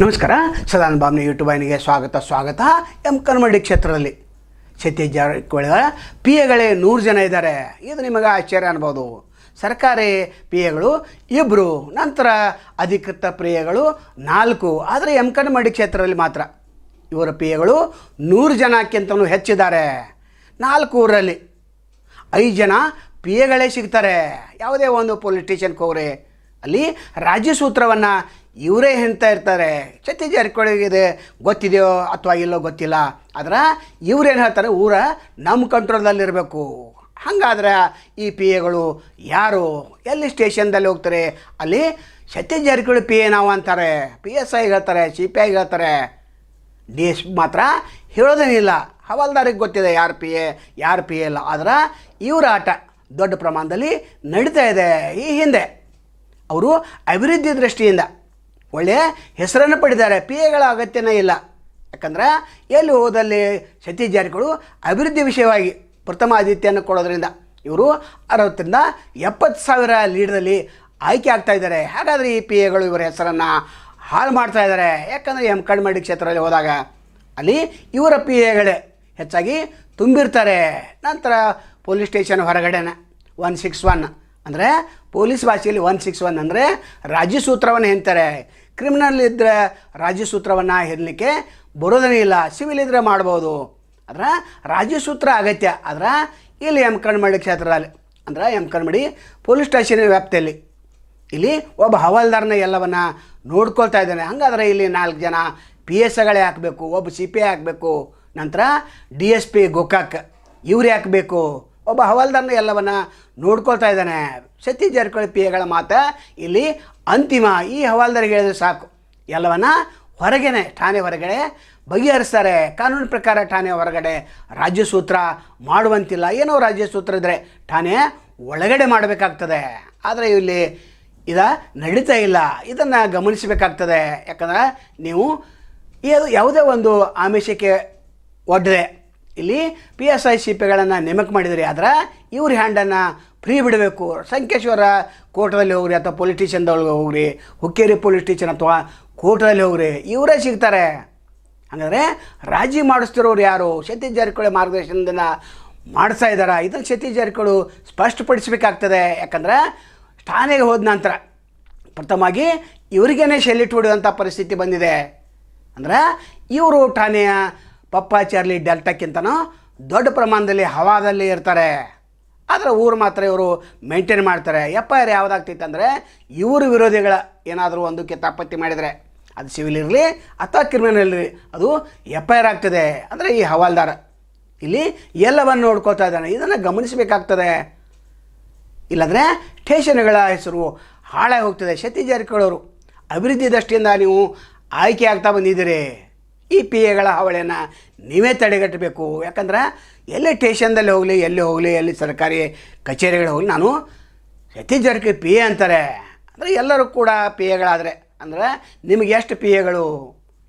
ನಮಸ್ಕಾರ ಬಾಮ್ನಿ ಯೂಟ್ಯೂಬ್ ವಾಹಿನಿಗೆ ಸ್ವಾಗತ ಸ್ವಾಗತ. ಎಂ ಕನ್ಮಡಿ ಕ್ಷೇತ್ರದಲ್ಲಿ ಸತೀಶ್ ಜಾರಕಿಹೊಳಿ ಪಿ ಎಗಳೇ ನೂರು ಜನ ಇದ್ದಾರೆ. ಇದು ನಿಮಗೆ ಆಶ್ಚರ್ಯ ಅನ್ಬೋದು. ಸರ್ಕಾರಿ ಪಿ ಎಗಳು ಇಬ್ಬರು ನಂತರ ಅಧಿಕೃತ ಪ್ರಿಯಗಳು ನಾಲ್ಕು. ಆದರೆ ಎಂ ಕನ್ಮಡಿ ಕ್ಷೇತ್ರದಲ್ಲಿ ಮಾತ್ರ ಇವರ ಪಿ ಎಗಳು ನೂರು ಜನಕ್ಕಿಂತಲೂ ಹೆಚ್ಚಿದ್ದಾರೆ. ನಾಲ್ಕು ಊರಲ್ಲಿ ಐದು ಜನ ಪಿ ಎಗಳೇ ಸಿಗ್ತಾರೆ. ಯಾವುದೇ ಒಂದು ಪೊಲೀಸ್ ಸ್ಟೇಷನ್ಗೆ ಹೋಗ್ರಿ ಅಲ್ಲಿ ರಾಜ್ಯ ಸೂತ್ರವನ್ನು ಇವರೇ ಹೇಳ್ತಾ ಇರ್ತಾರೆ ಸತಿ ಜಾರಕಿಹೊಳಿಗಿದೆ ಇದೆ ಗೊತ್ತಿದೆಯೋ ಅಥವಾ ಇಲ್ಲೋ ಗೊತ್ತಿಲ್ಲ. ಆದ್ರೆ ಇವ್ರೇನು ಹೇಳ್ತಾರೆ, ಊರ ನಮ್ಮ ಕಂಟ್ರೋಲ್ದಲ್ಲಿರಬೇಕು ಹಾಗಾದ್ರೆ ಈ ಪಿ ಎಗಳು ಯಾರು, ಎಲ್ಲಿ ಸ್ಟೇಷನ್ದಲ್ಲಿ ಹೋಗ್ತಾರೆ? ಅಲ್ಲಿ ಸತೀಶ್ ಜಾರಕಿಹೊಳಿ ಪಿ ಎ ನಾವು ಅಂತಾರೆ. ಪಿ ಎಸ್ ಐ ಹೇಳ್ತಾರೆ ಸಿ ಪಿ ಐ ಹೇಳ್ತಾರೆ. ಡಿ ಎಸ್ ಮಾತ್ರ ಹೇಳೋದೇನಿಲ್ಲ. ಹವಾಲ್ದಾರಿಗೆ ಗೊತ್ತಿದೆ ಯಾರು ಪಿ ಎ ಯಾರು ಪಿ ಎ ಇಲ್ಲ. ಆದ್ರೆ ಇವರ ಆಟ ದೊಡ್ಡ ಪ್ರಮಾಣದಲ್ಲಿ ನಡೀತಾ ಇದೆ. ಈ ಹಿಂದೆ ಅವರು ಅಭಿವೃದ್ಧಿ ದೃಷ್ಟಿಯಿಂದ ಒಳ್ಳೆಯ ಹೆಸರನ್ನು ಪಡೆದಿದ್ದಾರೆ. ಪಿ ಎಗಳ ಅಗತ್ಯನೇ ಇಲ್ಲ. ಯಾಕಂದ್ರೆ ಎಲ್ಲಿ ಹೋದಲ್ಲಿ ಸತೀಶ್ ಅಭಿವೃದ್ಧಿ ವಿಷಯವಾಗಿ ಪ್ರಥಮ ಆದ್ಯತೆಯನ್ನು ಕೊಡೋದ್ರಿಂದ ಇವರು ಅರವತ್ತರಿಂದ ಎಪ್ಪತ್ತು ಸಾವಿರ ಲೀಡ್ರಲ್ಲಿ ಆಯ್ಕೆ ಆಗ್ತಾ ಇದ್ದಾರೆ. ಹಾಗಾದರೆ ಈ ಪಿ ಎಗಳು ಇವರ ಹೆಸರನ್ನು ಹಾಳು ಮಾಡ್ತಾ ಇದ್ದಾರೆ. ಯಾಕಂದರೆ ಎಂ ಕಣ್ಮಡಿ ಕ್ಷೇತ್ರದಲ್ಲಿ ಹೋದಾಗ ಅಲ್ಲಿ ಇವರ ಪಿ ಎಗಳೇ ಹೆಚ್ಚಾಗಿ ತುಂಬಿರ್ತಾರೆ. ನಂತರ ಪೊಲೀಸ್ ಸ್ಟೇಷನ್ ಹೊರಗಡೆನ ಒನ್ ಸಿಕ್ಸ್ ಒನ್. ಅಂದರೆ ಪೊಲೀಸ್ ಭಾಷೆಯಲ್ಲಿ ಒನ್ ಸಿಕ್ಸ್ ಒನ್ ಅಂದರೆ ರಾಜ್ಯ ಸೂತ್ರವನ್ನು ಹೇಳ್ತಾರೆ ಕ್ರಿಮಿನಲ್ ಇದ್ದರೆ ರಾಜ್ಯ ಸೂತ್ರವನ್ನು ಬರೋದನೇ ಬರೋದೇ ಇಲ್ಲ ಸಿವಿಲ್ ಇದ್ದರೆ ಮಾಡ್ಬೋದು. ಆದ್ರೆ ರಾಜ್ಯ ಸೂತ್ರ ಅಗತ್ಯ. ಆದ್ರೆ ಇಲ್ಲಿ ಎಂ ಕಣ್ಮಡಿ ಕ್ಷೇತ್ರದಲ್ಲಿ, ಅಂದ್ರೆ ಎಂ ಕಣ್ಮಡಿ ಪೊಲೀಸ್ ಸ್ಟೇಷನ್ ವ್ಯಾಪ್ತಿಯಲ್ಲಿ ಇಲ್ಲಿ ಒಬ್ಬ ಹವಾಲ್ದಾರನ ಎಲ್ಲವನ್ನ ನೋಡ್ಕೊಳ್ತಾ ಇದ್ದಾನೆ. ಹಂಗಾದ್ರೆ ಇಲ್ಲಿ ನಾಲ್ಕು ಜನ ಪಿ ಎಸ್ ಎಗಳೇ ಹಾಕಬೇಕು, ಒಬ್ಬ ಸಿ ಪಿ ಐ ಹಾಕಬೇಕು, ನಂತರ ಡಿ ಎಸ್ ಪಿ ಗೋಕಾಕ್, ಇವ್ರು ಹಾಕಬೇಕು ಒಬ್ಬ ಹವಾಲ್ದಾರನ ಎಲ್ಲವನ್ನ ನೋಡ್ಕೊಳ್ತಾ ಇದ್ದಾನೆ. ಸತೀಶ್ ಜಾರಕಿಹೊಳಿ ಪಿ ಎಗಳ ಮಾತ ಇಲ್ಲಿ ಅಂತಿಮ. ಈ ಹವಾಲ್ದಾರಿಗೆ ಹೇಳಿದ್ರೆ ಸಾಕು. ಎಲ್ಲವನ್ನ ಹೊರಗೇನೆ, ಠಾಣೆ ಹೊರಗಡೆ ಬಗೆಹರಿಸ್ತಾರೆ. ಕಾನೂನು ಪ್ರಕಾರ ಠಾಣೆ ಹೊರಗಡೆ ರಾಜ್ಯ ಸೂತ್ರ ಮಾಡುವಂತಿಲ್ಲ. ಏನೋ ರಾಜ್ಯ ಸೂತ್ರ ಇದ್ದರೆ ಠಾಣೆ ಒಳಗಡೆ ಮಾಡಬೇಕಾಗ್ತದೆ. ಆದರೆ ಇಲ್ಲಿ ಇದ ನಡೀತಾ ಇಲ್ಲ. ಇದನ್ನು ಗಮನಿಸಬೇಕಾಗ್ತದೆ. ಯಾಕಂದ್ರೆ ನೀವು ಯಾವುದೇ ಒಂದು ಆಮಿಷಕ್ಕೆ ಒಡ್ಡೆ ಇಲ್ಲಿ ಪಿ ಎಸ್ ಐ ಸಿ ಪಿಗಳನ್ನು ನೇಮಕ ಮಾಡಿದರೆ ಆದ್ರೆ ಇವ್ರ ಹ್ಯಾಂಡನ್ನು ಫ್ರೀ ಬಿಡಬೇಕು. ಸಂಕೇಶ್ವರ ಕೋರ್ಟದಲ್ಲಿ ಹೋಗ್ರಿ ಅಥವಾ ಪೊಲೀಸ್ ಸ್ಟೇಷನ್ದೊಳಗೆ ಹೋಗ್ರಿ, ಹುಕ್ಕೇರಿ ಪೊಲೀಸ್ ಸ್ಟೇಷನ್ ಅಥವಾ ಕೋರ್ಟದಲ್ಲಿ ಹೋಗ್ರಿ, ಇವರೇ ಸಿಗ್ತಾರೆ. ಹಾಗಾದರೆ ರಾಜಿ ಮಾಡಿಸ್ತಿರೋರು ಯಾರು? ಸತೀಶ್ ಜಾರಕಿಹೊಳಿ ಮಾರ್ಗದರ್ಶನದಿಂದ ಮಾಡಿಸ್ತಾ ಇದ್ದಾರೆ? ಇದನ್ನು ಸತೀಶ್ ಜಾರಕಿಹೊಳಿ ಸ್ಪಷ್ಟಪಡಿಸಬೇಕಾಗ್ತದೆ. ಯಾಕಂದ್ರೆ ಠಾಣೆಗೆ ಹೋದ ನಂತರ ಪ್ರಥಮವಾಗಿ ಇವರಿಗೇನೆ ಶೆಲ್ಲಿಟ್ಟು ಹೊಡೆಯುವಂಥ ಪರಿಸ್ಥಿತಿ ಬಂದಿದೆ. ಅಂದ್ರೆ ಇವರು ಠಾಣೆಯ ಪಪ್ಪ ಚಾರ್ಲಿ ಡೆಲ್ಟಾಕ್ಕಿಂತನೂ ದೊಡ್ಡ ಪ್ರಮಾಣದಲ್ಲಿ ಹವಾದಲ್ಲಿ ಇರ್ತಾರೆ. ಆದರೆ ಊರು ಮಾತ್ರ ಇವರು ಮೇಂಟೈನ್ ಮಾಡ್ತಾರೆ. ಎಫ್ ಐ ಆರ್ ಯಾವುದಾಗ್ತೈತೆ ಅಂದರೆ ಇವರು ವಿರೋಧಿಗಳ ಏನಾದರೂ ಒಂದು ಕಿತಾಪತ್ತಿ ಮಾಡಿದರೆ. ಅದು ಸಿವಿಲ್ ಇರಲಿ ಅಥವಾ ಕ್ರಿಮಿನಲ್ ಇರಲಿ, ಅದು ಐ ಆರ್ ಆಗ್ತದೆ ಅಂದರೆ ಈ ಹವಾಲ್ದಾರ. ಇಲ್ಲಿ ಎಲ್ಲವನ್ನು ನೋಡ್ಕೋತಾ ಇದ್ದಾನೆ. ಇದನ್ನು ಗಮನಿಸಬೇಕಾಗ್ತದೆ. ಇಲ್ಲಾಂದರೆ ಸ್ಟೇಷನ್ಗಳ ಹೆಸರು ಹಾಳಾಗಿ ಹೋಗ್ತದೆ. ಸತೀಶ್ ಜಾರಕಿಹೊಳಿ ಅವರು ಅಭಿವೃದ್ಧಿ ದೃಷ್ಟಿಯಿಂದ ನೀವು ಆಯ್ಕೆ ಆಗ್ತಾ ಬಂದಿದ್ದೀರಿ. ಈ ಪಿ ಎಗಳ ಹಾವಳಿಯನ್ನು ನೀವೇ ತಡೆಗಟ್ಟಬೇಕು. ಯಾಕಂದ್ರೆ ಎಲ್ಲಿ ಸ್ಟೇಷನ್ದಲ್ಲಿ ಹೋಗಲಿ, ಎಲ್ಲಿ ಹೋಗಲಿ, ಎಲ್ಲಿ ಸರ್ಕಾರಿ ಕಚೇರಿಗಳು ಹೋಗಲಿ, ನಾನು ಜಾರಕಿಹೊಳಿ ಪಿ ಎ ಅಂತಾರೆ. ಅಂದರೆ ಎಲ್ಲರೂ ಕೂಡ ಪಿ ಎಗಳಾದರೆ. ಅಂದರೆ ನಿಮಗೆ ಎಷ್ಟು ಪಿ ಎಗಳು?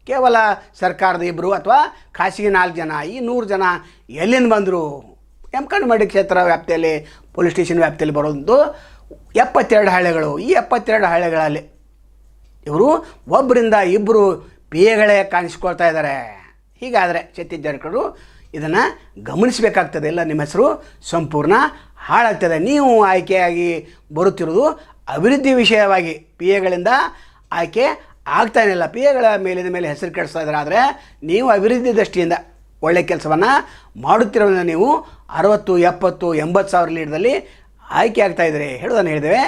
ಕೇವಲ ಸರ್ಕಾರದ ಇಬ್ಬರು ಅಥವಾ ಖಾಸಗಿ ನಾಲ್ಕು ಜನ, ಈ ನೂರು ಜನ ಎಲ್ಲಿಂದ ಬಂದರು? ಕಣ್ಮಡಿ ಕ್ಷೇತ್ರ ವ್ಯಾಪ್ತಿಯಲ್ಲಿ, ಪೊಲೀಸ್ ಸ್ಟೇಷನ್ ವ್ಯಾಪ್ತಿಯಲ್ಲಿ ಬರೋದು ಎಪ್ಪತ್ತೆರಡು ಹಳ್ಳಿಗಳು. ಈ ಎಪ್ಪತ್ತೆರಡು ಹಳ್ಳಿಗಳಲ್ಲಿ ಇವರು ಒಬ್ಬರಿಂದ ಇಬ್ಬರು ಪಿ ಎಗಳೇ ಕಾಣಿಸ್ಕೊಳ್ತಾ ಇದ್ದಾರೆ. ಹೀಗಾದರೆ ಚೈತ್ಯ ಜಾರಕಿಹೊಳಿ ಇದನ್ನು ಗಮನಿಸಬೇಕಾಗ್ತದೆ. ಇಲ್ಲ ನಿಮ್ಮ ಹೆಸರು ಸಂಪೂರ್ಣ ಹಾಳಾಗ್ತದೆ. ನೀವು ಆಯ್ಕೆಯಾಗಿ ಬರುತ್ತಿರೋದು ಅಭಿವೃದ್ಧಿ ವಿಷಯವಾಗಿ ಪಿ ಎಗಳಿಂದ ಆಯ್ಕೆ ಆಗ್ತಾನಿಲ್ಲ ಪಿ ಎಗಳ ಮೇಲಿನ ಮೇಲೆ ಹೆಸರು ಕೆಡಿಸ್ತಾ ಇದ್ದಾರೆ. ಆದರೆ ನೀವು ಅಭಿವೃದ್ಧಿ ದೃಷ್ಟಿಯಿಂದ ಒಳ್ಳೆ ಕೆಲಸವನ್ನು ಮಾಡುತ್ತಿರೋದ್ರಿಂದ ನೀವು ಅರವತ್ತು, ಎಪ್ಪತ್ತು, ಎಂಬತ್ತು ಸಾವಿರ ಲೀಡ್ರಲ್ಲಿ ಆಯ್ಕೆ ಆಗ್ತಾ ಇದ್ದೀರಿ. ಹೇಳೋದನ್ನು ಹೇಳಿದ್ದೇವೆ.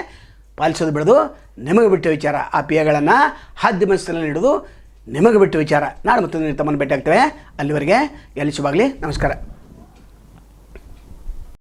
ಪಾಲಿಸೋದು ಬಿಡೋದು ನಿಮಗೆ ಬಿಟ್ಟ ವಿಚಾರ. ಆ ಪಿ ಎಗಳನ್ನು ಹದ್ದು ಮನಸ್ಸಿನಲ್ಲಿ ಹಿಡಿದು ನಿಮಗೆ ಬಿಟ್ಟು ವಿಚಾರ. ನಾಳೆ ಮತ್ತೊಂದು ತಮ್ಮನ್ನು ಭೇಟಿ ಆಗ್ತೇವೆ ಅಲ್ಲಿವರೆಗೆ ಎಲ್ಲಿ ಶುಭಾಗಲಿ ನಮಸ್ಕಾರ.